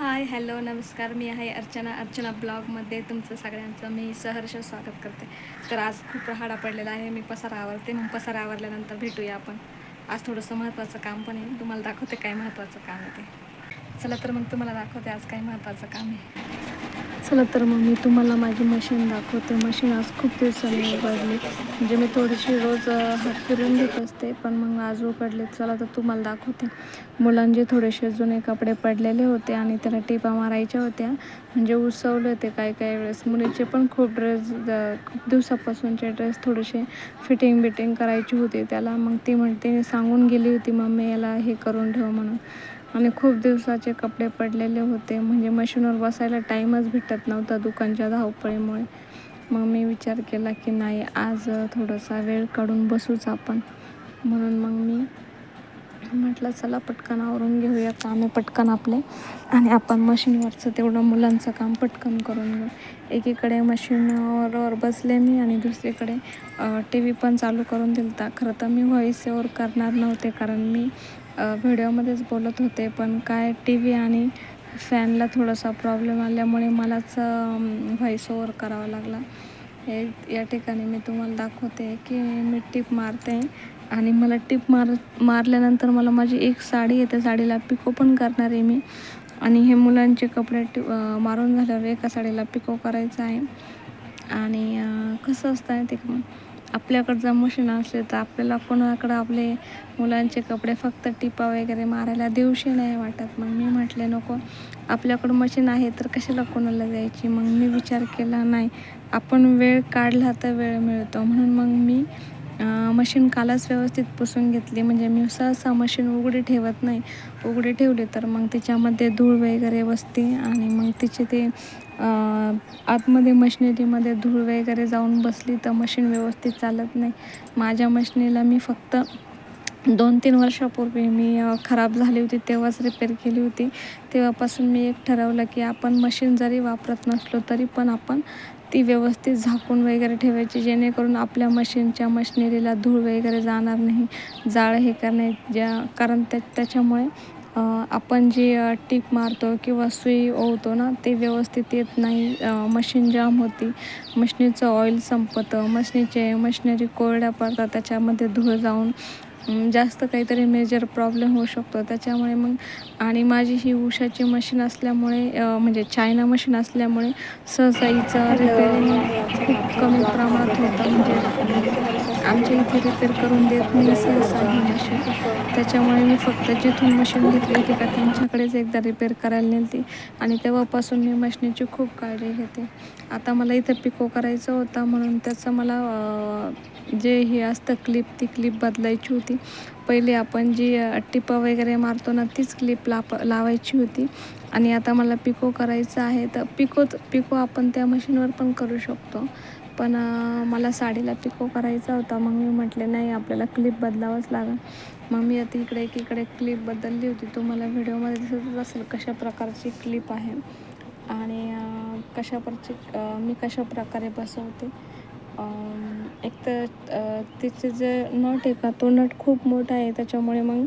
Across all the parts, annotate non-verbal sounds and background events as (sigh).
Hi hello नमस्कार. मी आहे अर्चना. अर्चना ब्लॉगमध्ये तुमचं सगळ्यांचं मी सहर्ष स्वागत करते. तर आज खूप राहाडा पडलेला आहे. मी पसारा आवरते. मग पसारा आवरल्यानंतर भेटूया आपण. आज थोडंसं महत्त्वाचं काम पण आहे. तुम्हाला दाखवते काय महत्त्वाचं काम आहे ते. चला तर मग तुम्हाला दाखवते आज काय महत्त्वाचं काम आहे. चला तर मग मी तुम्हाला माझी मशीन दाखवते. मशीन आज खूप दिवसांनी उघडली. म्हणजे मी थोडीशी रोज हात फिरून घेत असते. पण मग आज उघडले. चला तर तुम्हाला दाखवते. मुलांचे थोडेसे जुने कपडे पडलेले होते आणि त्याला टिपा मारायच्या होत्या. म्हणजे उसवले होते काही काही वेळेस. मुलीचे पण खूप ड्रेस खूप दिवसापासूनचे ड्रेस थोडेसे फिटिंग बिटिंग करायची होती. त्याला मग ती म्हणते सांगून गेली होती मम्मी याला हे करून ठेव म्हणून. आणि खूप दिवसाचे कपडे पडलेले होते. म्हणजे मशीनवर बसायला टाईमच भेटत नव्हता दुकानच्या धावपळीमुळे. मग मी विचार केला की नाही आज थोडासा वेळ काढून बसूच आपण. म्हणून मग मी म्हटलं चला पटकन आवरून घेऊया कामे पटकन आपले आणि आपण मशीनवरचं तेवढं मुलांचं काम पटकन करून घेऊ. एकीकडे मशीनवर बसले मी आणि दुसरीकडे टी व्ही पण चालू करून दिलता. खरं तर मी व्हॉईस ओवर करणार नव्हते कारण मी व्हिडिओमध्येच बोलत होते पण काय टी व्ही आणि फॅनला थोडासा प्रॉब्लेम आल्यामुळे मलाच व्हॉईस ओवर करावा लागला. हे या ठिकाणी मी तुम्हाला दाखवते की मी टिप मारते आणि मला टिप मार मारल्यानंतर मला माझी एक साडी आहे त्या साडीला पिको पण करणार आहे मी. आणि हे मुलांचे कपडे टि मारून झाल्यावर एका साडीला पिको करायचं आहे. आणि कसं असतं आहे ते आपल्याकडं जर मशीन असले तर आपल्याला कोणाकडं आपले मुलांचे कपडे फक्त टिपा वगैरे मारायला देऊशी नाही वाटत. मग मी म्हटले नको आपल्याकडं मशीन आहे तर कशाला कोणाला द्यायची? मग मी विचार केला नाही आपण वेळ काढला तर वेळ मिळतो. म्हणून मग मी मशीन कालच व्यवस्थित पुसून घेतली. म्हणजे मी सहसा मशीन उघडी ठेवत नाही. उघडी ठेवली तर मग तिच्यामध्ये धूळ वगैरे बसते आणि मग तिचे ते आतमध्ये मशिनरीमध्ये धूळ वगैरे जाऊन बसली तर मशीन व्यवस्थित चालत नाही. माझ्या मशिनीला मी फक्त दोन तीन वर्षापूर्वी मी खराब झाली होती तेव्हाच रिपेअर केली होती. तेव्हापासून मी एक ठरवलं की आपण मशीन जरी वापरत नसलो तरी पण आपण ती व्यवस्थित झाकून वगैरे ठेवायची जेणेकरून आपल्या मशीनच्या मशिनरीला धूळ वगैरे जाणार नाही. जाळ हे करणे ज्या कारण त्या त्याच्यामुळे आपण जी टीप मारतो किंवा सुई ओवतो ना ते व्यवस्थित येत नाही. मशीन जाम होती. मशनीचं ऑइल संपतं. मशनीचे मशिनरी कोरड्या पडतात त्याच्यामध्ये धूळ जाऊन जास्त काहीतरी मेजर प्रॉब्लेम होऊ शकतो. त्याच्यामुळे मग आणि माझी ही उषाची मशीन असल्यामुळे म्हणजे चायना मशीन असल्यामुळे सहसा हिचं रिपेअरिंग खूप कमी प्रमाणात होतं. म्हणजे आमच्या इथे रिपेअर करून देत नाही सहसा ही मशीन त्याच्यामुळे मी फक्त जिथून मशीन घेतली होती का त्यांच्याकडेच एकदा रिपेअर करायला नेलती. आणि तेव्हापासून मी मशिनीची खूप काळजी घेते. आता मला इथं पिको करायचं होता म्हणून त्याचं मला जे हे असतं क्लिप ती क्लिप बदलायची होती. पहिले आपण जी टिपं वगैरे मारतो ना तीच क्लिप लाप लावायची होती. आणि आता मला पिको करायचं आहे तर पिकोच पिको आपण त्या मशीनवर पण करू शकतो. पण मला साडीला पिको करायचा होता मग मी म्हटले नाही आपल्याला क्लिप बदलावंच लागेल. मग मी आता इकडे एकीकडे क्लिप बदलली होती. तुम्हाला व्हिडिओमध्ये दिसतच असेल कशा प्रकारची क्लिप आहे? आणि कशा प्रकारची मी कशा प्रकारे बसवते? एक तर तिचे जे नट आहे का तो नट खूप मोठा आहे त्याच्यामुळे मग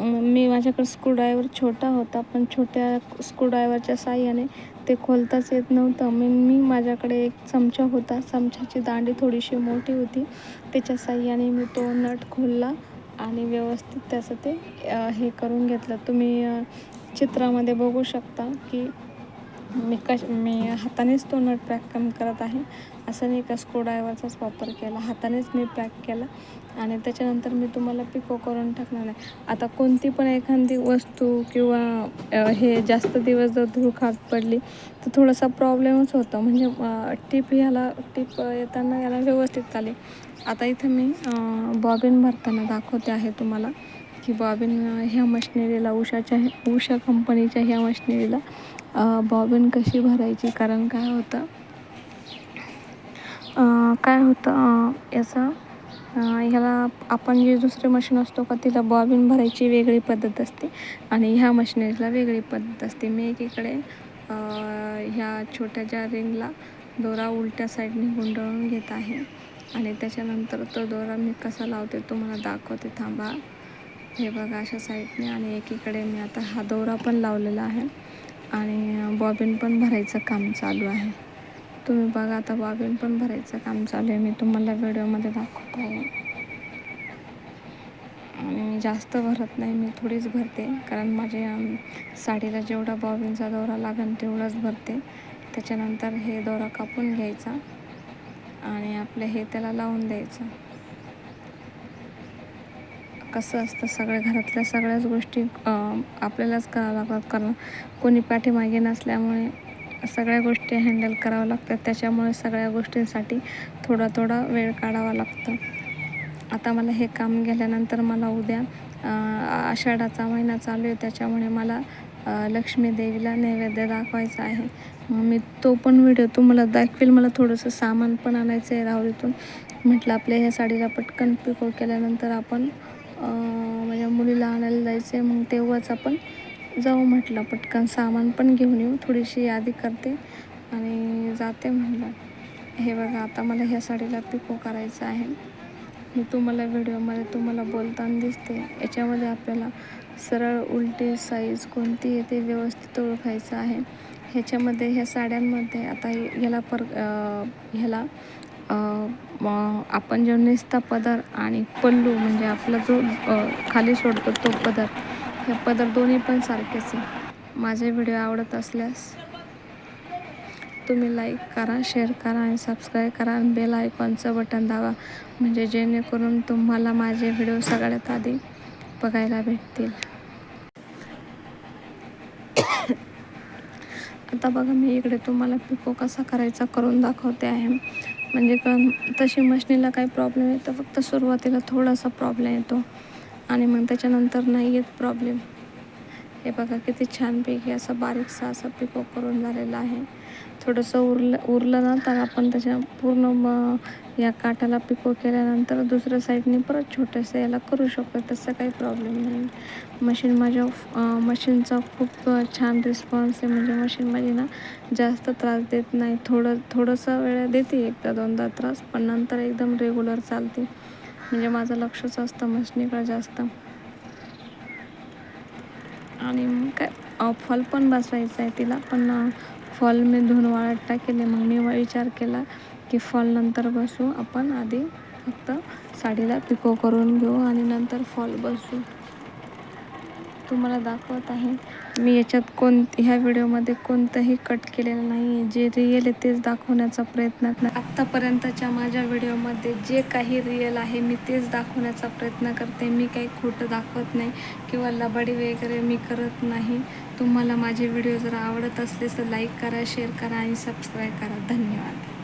मी माझ्याकडे स्क्रूड्रायव्हर छोटा होता पण छोट्या स्क्रूड्रायव्हरच्या साह्याने ते खोलताच येत नव्हतं. मी मी माझ्याकडे एक चमचा होता चमच्याची दांडी थोडीशी मोठी होती. त्याच्या साह्याने मी तो नट खोलला आणि व्यवस्थित त्याचं ते हे करून घेतलं. तुम्ही चित्रामध्ये बघू शकता की मी कश मी हातानेच तो नट पॅक कम करत आहे. असं नाही का स्क्रूड्रायव्हरचाच वापर केला. हातानेच मी पॅक केला आणि त्याच्यानंतर मी तुम्हाला पिको करून टाकणार आहे. आता कोणती पण एखादी वस्तू किंवा हे जास्त दिवस जर धूळ खात पडली तर थोडासा प्रॉब्लेमच होतो. म्हणजे टीप ह्याला टीप येताना याला व्यवस्थित आली आता इथं मी बॉबिन भरताना दाखवते आहे तुम्हाला. की बॉबिन ह्या मशिनरीला उषाच्या उषा कंपनीच्या ह्या मशिनरीला बॉबिन कशी भरायची? कारण काय होतं? काय होतं याचा याचं ह्याला आपण जे दुसरे मशीन असतो का तिला बॉबिन भरायची वेगळी पद्धत असते. आणि ह्या मशिनरीला वेगळी पद्धत असते. मी एकीकडे ह्या छोट्या ज्या रिंगला दोरा उलट्या साईडने गुंडळून घेत आहे. आणि त्याच्यानंतर तो दोरा मी कसा लावते तुम्हाला दाखवते. थांबा. हे बघा अशा साईडने आणि एकीकडे मी आता हा दोरा पण लावलेला आहे. आणि बॉबिन पण भरायचं काम चालू आहे. तुम्ही बघा आता बॉबिन पण भरायचं काम चालू आहे. मी तुम्हाला व्हिडिओमध्ये दाखवत आहे. आणि मी जास्त भरत नाही मी थोडीच भरते. कारण माझ्या साडीला जेवढा बॉबिनचा दोरा लागेल तेवढाच भरते. त्याच्यानंतर हे दोरा कापून घ्यायचा आणि आपलं हे त्याला लावून द्यायचं. कसं असतं सगळ्या घरातल्या सगळ्याच गोष्टी आपल्यालाच करावं लागतात. कारण कोणी पाठीमागे नसल्यामुळे सगळ्या गोष्टी हँडल कराव्या लागतात. त्याच्यामुळे सगळ्या गोष्टींसाठी थोडा थोडा वेळ काढावा लागतो. आता मला हे काम गेल्यानंतर मला उद्या आषाढाचा महिना चालू आहे. त्याच्यामुळे मला लक्ष्मी देवीला नैवेद्य दाखवायचा आहे. मग मी तो पण व्हिडिओ तुम्हाला दाखवेल. मला थोडंसं सामान पण आणायचं आहे राहुरीतून. म्हटलं आपल्या ह्या साडीला पटकन पिको केल्यानंतर आपण माझ्या मुलीला आणायला जायचं आहे मग तेव्हाच आपण जाऊ म्हटलं. पटकन सामान पण घेऊन येऊ. थोडीशी यादी करते. आणि जाते म्हटलं. हे बघा आता मला ह्या साडीला पिको करायचं आहे. मी तुम्हाला व्हिडिओमध्ये तुम्हाला बोलताना दिसते. याच्यामध्ये आपल्याला सरळ उलटी साईज कोणती आहे ते व्यवस्थित ओळखायचं आहे. ह्याच्यामध्ये ह्या साड्यांमध्ये आता ह्याला पर ह्याला आपण जो नेसता पदर आणि पल्लू म्हणजे आपला जो खाली सोडतो तो पदर हे पदर दोन्ही पण सारखेच आहे. माझे व्हिडिओ आवडत असल्यास तुम्ही लाईक करा शेअर करा आणि सबस्क्राईब करा आणि बेल आयकॉनचं बटन दाबा म्हणजे जेणेकरून तुम्हाला माझे व्हिडिओ सगळ्यात आधी बघायला भेटतील. (coughs) आता बघा मी इकडे तुम्हाला पिको कसा करायचा करून दाखवते आहे. म्हणजे कारण तशी मशनीला काही प्रॉब्लेम येतो फक्त सुरुवातीला थोडासा प्रॉब्लेम येतो. आणि मग त्याच्यानंतर नाही येत प्रॉब्लेम हे बघा किती छानपैकी असं बारीकसा असं पिको करून झालेला आहे. थोडंसं उरलं उरलं ना तर आपण त्याच्या पूर्ण म या काठाला पिको केल्यानंतर दुसऱ्या साईडने परत छोटंसं याला करू शकतो. तसं काही प्रॉब्लेम नाही. मशीन माझ्या मशीनचा खूप छान रिस्पॉन्स आहे. म्हणजे मशीन माझी ना जास्त त्रास देत नाही. थोडं थोडंसं वेळ देते एकदा दोनदा त्रास पण नंतर एकदम रेग्युलर चालते. म्हणजे माझं लक्षच असतं मशनीकडं जास्त. आणि मग काय फल पण बसवायचा आहे तिला पण फॉल मी धुवून वाळत टाकेले मग मी विचार केला की फॉल नंतर बसू. आपण आधी फक्त साडीला पिको करून घेऊ आणि नंतर फॉल बसू. तुम्हाला दाखवत आहे. मी याच्यात कोण ह्या व्हिडिओमध्ये कोणतंही कट केलेलं नाही आहे जे रिअल आहे तेच दाखवण्याचा प्रयत्न आत्तापर्यंतच्या माझ्या व्हिडिओमध्ये जे काही रिअल आहे मी तेच दाखवण्याचा प्रयत्न करते. मी काही खोटं दाखवत नाही किंवा लबाडी वगैरे मी करत नाही. तुम्हाला माझे व्हिडिओ जर आवडत असले तर लाईक करा शेअर करा आणि सबस्क्राईब करा. धन्यवाद.